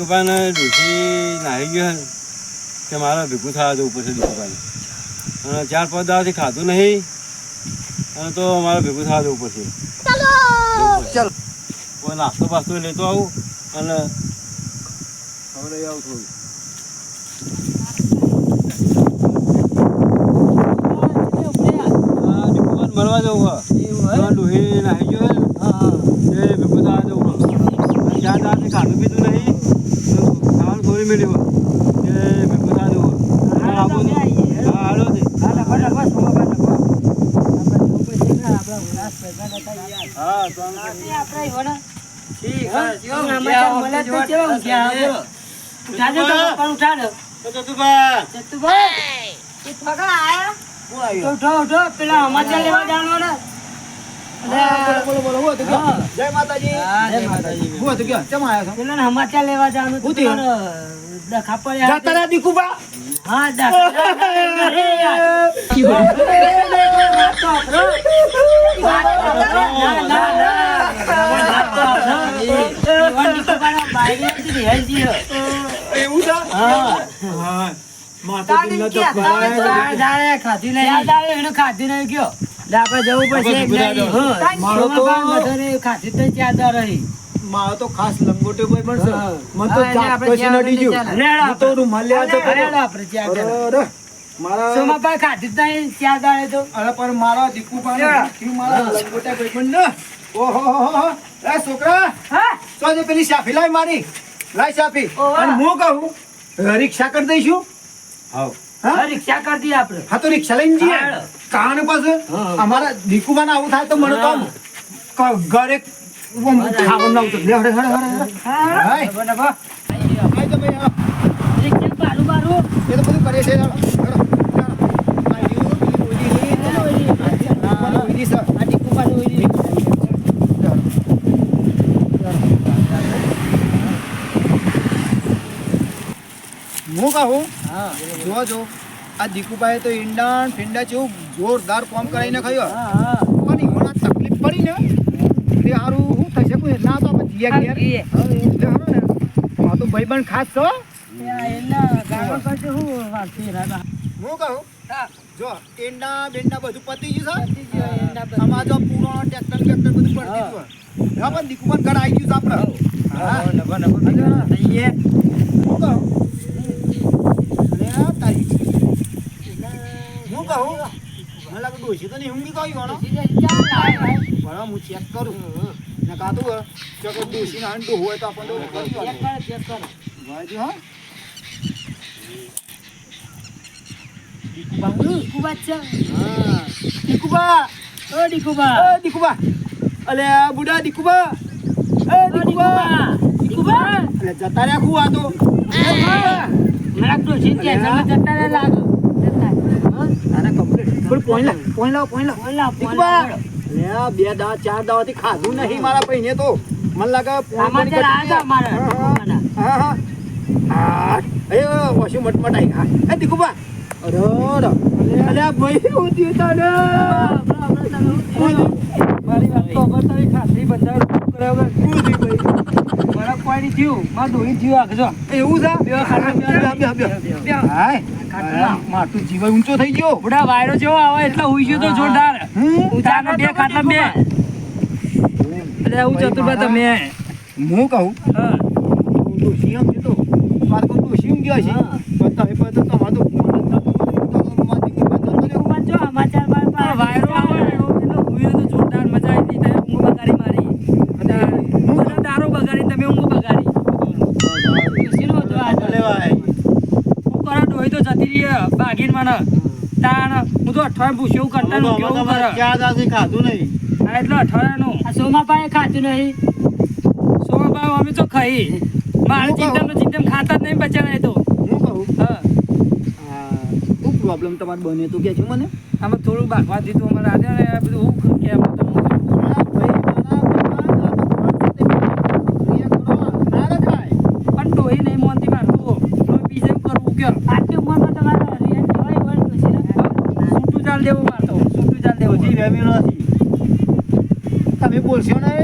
દીકુબાને ડૂસી નાહી ગયો ને કે મારે ભેગું થવા જવું પડશે દીકુબાને અને ચાર પાંચ દાવાથી ખાધું નહીં અને તો મારે ભેગું થવા જવું પડશે ચાલો કોઈ નાસ્તો પાસ્તો લેતો આવું અને હવે લઈ આવું થોડું મળવા જવું હા ડૂસી નાહી ગયો ને એ ભેગું થવા જવું અને ચાર દાવાથી ખાધું પીધું નહીં અને ખાવાનું થોડી મળ્યું એ ભેગું થવા જવું હા હાલો છે હા તો આમ તો જતુભા પેલા લેવા જવાનું ને બોલો બોલો બોલો હું હતું કયો? હા. જય માતાજી જય માતાજી. હું તો કયો? ચમ છો? પેલા સમાચાર લેવા પડ્યા જતા દીકુબા હા. એવું ખાધું નહીં. ખાધું નહીં ગયો. આપણે જવું પડશે મારો તો- ખાધું તો રહી. મારો તો ખાસ લંગોટે ભાઈ પણ છે હા. મને તો એટલે પછી નડી ગયું હું તો રૂમાલ લેવા જતો હતો. આપણે. અરે, મારા સોમાભાઈ ખાધું જ નહીં ચાર દાડે તો અરે પણ મારા દીકુબાને યા. કી મારા લંગોટા ભાઈ પણ ને. ઓહો હો હો હો. એ છોકરા હા તો જે પેલી સાફી લાઈ મારી લાય સાફી અને હું કહું રિક્ષા કરી દઈશું હા હા, રિક્ષા કરી દી આપણે હા તો રિક્ષા લઈને જઈએ. કારણ પાસે અમારા દીકુબાને આવું થાય તો મને તો ઘરે ખાવાનું લે. એ તો બધું કરે છે. હું કહું? હા. જો જો આ દીકુભાઈ તો ઈંડાણ ફીંડા જેવું જોરદાર કોમ કરાવીને ખાયો હા પણ ઈવોને તકલીફ પડી ને એટલે હારું શું થશે કોઈ ના તો આપણે જીયા જીએ. એટલે હારું ને. હા તો ભાઈબંધ ખાસ છો. હું કહું? હા. જો ઈંડા બેંડા બધું પતી ગયું પતી ગયો છે પર. આમાં જો પુરાણો ટ્રેક્ટર ટ્રેક્ટર બધું પડી ગયું હા પણ દીકુભાઈ ઘર આવી ગયું છે આપણે. હા. ડબા. થઈએ. હું કહું અરે આ તારી હું કહું મને લાગે ડોશી તો નહીં ઊંઘી લાય, લાય. બરાબર હું ચેક કરું ને કાતું હોય જો કે ડોશી ના ડો હોય તો આપણને ચેક. કરો, ચેક કરો. વાજી હા ડીકુબા જ છે. હા દીકુબા ઓ ડીકુબા. એ દીકુબા અલે બુડા દીકુબા એ ઓ દીકુબા. અલે જતા રાખું આ તો મારા જતા લાગે. જતા. હા? તારા કમ્પ્લીટ પણ પોઈન્ટ લાવ પોઈન્ટ લાવ પોઈન્ટ લાવ બોલા, દીકુબા બોલા. અલે આ બે દા ચાર દાવાથી ખાધું નહીં મારા ભાઈને તો. મને લાગે પોઈન્ટ હા. હા હા એ વોશિંગ મટમટાઈ હા. એ દીકુબા. અરે અરે. ભાઈ હું થયું તને મારી વાત તો ખબર તારી ખાસી બંધારણ પૂરું કર્યા વગર શું થયું ભાઈ મારા કોઈ નહીં થયું. ડોહી એવું છે. માટું ઊંચો થઈ ગયો. બુડા વાયરો જેવો આવે એટલે હુઈ ગયો તો જોરદાર. ઊંચાના બે ખાટલા બે એટલે હું ચતુર્ભા તમે. હું કહું? હા. ડોશી એમ કીધું મારે કોઈ ડોશી એમ ગયા છે હા. પણ તમે પણ તો તમારે તો ઊંઘમાં જો સમાચાર બાર બાર વાયરો આવે ને એટલે હુઈ તો જોરદાર મજા આવી હતી તમે ઊંઘ બગાડી મારી અને મને દારૂ બગાડી તમે ઊંઘ બગાડી ડોશીનો હતો આ તો. હું કરો ડોહી તો જતી રહી હે, ભાગીને મને તાણ હું તો અઠવાડિયે પૂછ્યું એવું કરતા નું કેવું કરે? ચાર દાવાથી ખાધું નહીં. હા એટલે અઠવાડિયાનું. સોમાભાઈ ખાધું નહીં. સોમાભાઈ અમે તો ખાઈ. મારે. ચિંતમ ચિંતમ ખાતા જ નહીં બચાવે તો. હું કહું? હા. આ શું પ્રોબ્લેમ તમારે બને તો કે છો મને? આમાં થોડું બાકવા દીધું અમારે આજે ને આ બધું હું કે આમાં તો હું કરું. આ ભાઈ મારા ભગવાન સાથે ક્રિયા કરો ના રખાય પણ ડોહી નહીં મોનતી મારતું ડોહી પી જેમ કરવું કે આટલી ઉંમરમાં તમારે રિયાન કહેવાય વળી ડોશીને. છૂટું ચાલ દેવું મારતો છૂટું ચાલ દેવું? જી વેમી નથી. તમે બોલશો ને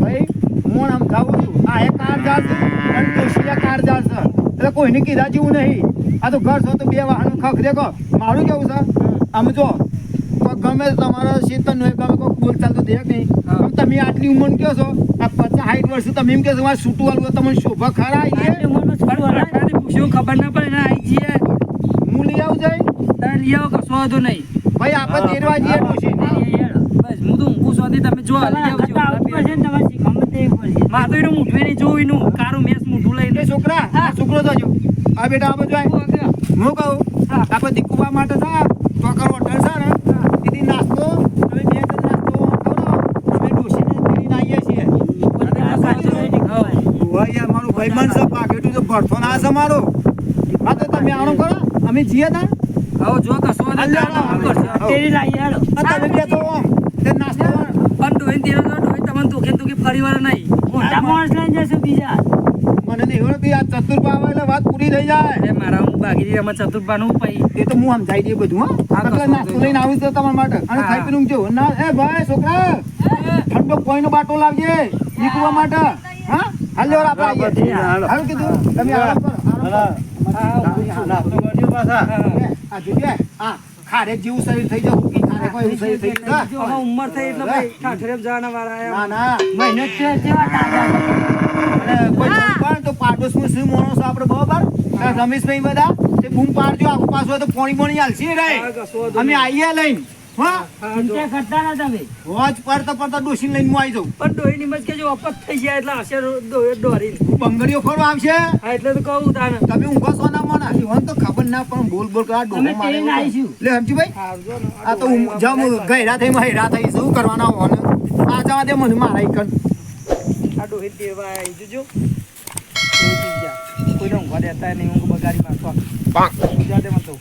ભાઈ હું આમ ખાવું છું. આ એક કાર ચાલશે પણ કાર કારજાર છે. એટલે કોઈને કીધા જેવું નહીં. આ તો ઘર છો તો બે વાહન ખખ દેખો. મારું કેવું છે? આમ જો ગમે તમારો શેતન હોય ગમે કોઈ બોલ ચાલતો દેખ નહીં. તમે આટલી ઉંમર કહો છો? આ પચાસ સાઠ વર્ષ તમે એમ કહો છો મારે છૂટું વાળું તમને શોભા ખરા. આને પૂછ્યું ખબર ના પડે? ને આઈ જઈએ હું લઈ આવું જાય? તારે લઈ આવો કશો વાંધો નહીં. ભાઈ આપણે તેરવા જઈએ. ડોશી બસ હું તો ઊંઘું સુધી તમે જો માં તો એનું મૂઠું નહીં જોવું એનું કારું મેસ મૂઠું લઈને. છોકરા આ છોકરો તો જો. આ બેટા આ બધું આય. હું કહું. આપણે દીકુવા માટે છે? ચોકર હોટલ છે ને? દીદી નાસ્તો? અમે બે જણ નાસ્તો અમે ડોશીને તેડીને આવીએ છીએ. ભાઈ યાર મારું ભાઈબંધ છે પાકેટું તો ભરતો ના છે મારો. હા તો તમે આણો કરો. અમે જીએ તા હવે જો કશો સો નહીં, તેરી લાઈ? આ તમે બે તો તે નાસ્તો પણ ડોહીને તેરો તો ડોહી તમને દુખે ને દુખે ફરી વાર નહીં મને નહીં એવું કે આ ચતુર્પા આવે એટલે વાત પૂરી થઈ જાય. એ મારા હું બાગીરી એમાં ચતુર્પાનું પઈ. એ તો હું સમજાઈ દઈએ બધું હા, હા એટલે કશો નાસ્તો લઈને આવીશ તો તમારા માટે. અને હા. ખાઈ પીને જો ના એ ભાઈ છોકરા ઠંડો કોઈનો બાટો લાવજે નીકળવા માટે. હા? હાલ લેવર આપણે આવીએ. કીધું. તમે આરામ કરો. આરામ કરો. આ જોઈએ આ ખારેક જેવું શરીર થઈ જવું કે ખારેક હોય એવું શરીર થઈ જવું હવે ઉંમર થઈ એટલે ભાઈ ઠાઠરે જવાના વાળા ના આયા. ના અને કોઈ પણ તો પાડોશમાં શું માણસો આપણે બરોબર? રમેશભાઈ બધા તે બૂમ પાડજો આખું પાછું હોય તો પોણી પોણી હાલશે રે. હા, અમે આઈએ લઈને. હા? હા, જો. રોજ પડતા પડતા ડોસીને લઈને હું આવી જાઉં. પણ ડોહીની મજ કે જો થઈ જાય એટલે હશે ડોહી બંગડીઓ ફરવા આવશે? એટલે તો કહું તાને તમે ઊંઘો છો તો ખબર ના પણ બોલ બોલ આ ડોહો મારે. લે આ તો હું જમ ગયરા થઈ મહેરા થઈ શું કરવાના હોને આ જવા દે મને મારા ઈકન આ ડોહી દેવા આવી જજો. કોઈ ઊંઘવા દેતા નહીં ઊંઘ બગાડી મારતો જા દે મત તો.